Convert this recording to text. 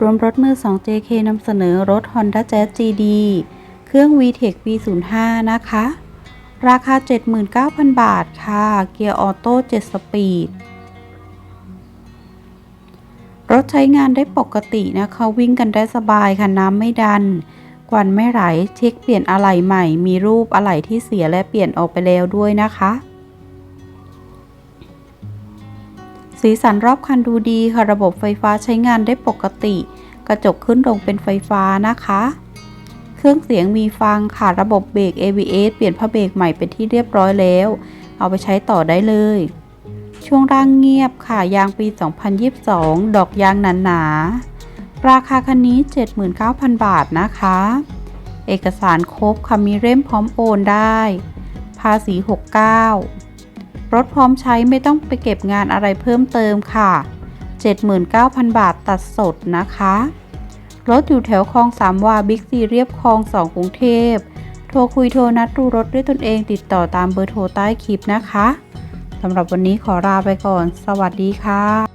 รวมรถมือ 2 JK นำเสนอรถ Honda Jazz GD เครื่อง VTEC V05 นะคะ ราคา 79,000 บาทค่ะ เกียร์ออโต้ 7 สปีด รถใช้งานได้ปกตินะคะ วิ่งกันได้สบายค่ะ น้ำไม่ดันควันไม่ไหล เช็คเปลี่ยนอะไหล่ใหม่ มีรูปอะไหล่ที่เสียและเปลี่ยนออกไปแล้วด้วยนะคะ สีสันรอบคันดูดีค่ะ ระบบไฟฟ้าใช้งานได้ปกติ กระจกขึ้นลงเป็นไฟฟ้านะคะ เครื่องเสียงมีฟังค่ะ ระบบเบรก ABS เปลี่ยนผ้าเบรกใหม่เป็นที่เรียบร้อยแล้ว เอาไปใช้ต่อได้เลย ช่วงล่างเงียบค่ะ ยางปี 2022 ดอกยางหนาๆราคาคันนี้ 79,000 บาทนะคะ เอกสารครบค่ะมีเล่มพร้อมโอนได้ ภาษี 69 รถพร้อมใช้ไม่ต้องไปเก็บงานอะไรเพิ่มเติมค่ะ 79,000 บาทตัดสดนะคะ รถอยู่แถวคลองสามวาบิ๊กซีเรียบคลองสองกรุงเทพ โทรคุยโทรนัดดูรถด้วยตนเองติดต่อตามเบอร์โทรใต้คลิปนะคะ สำหรับวันนี้ขอลาไปก่อน สวัสดีค่ะ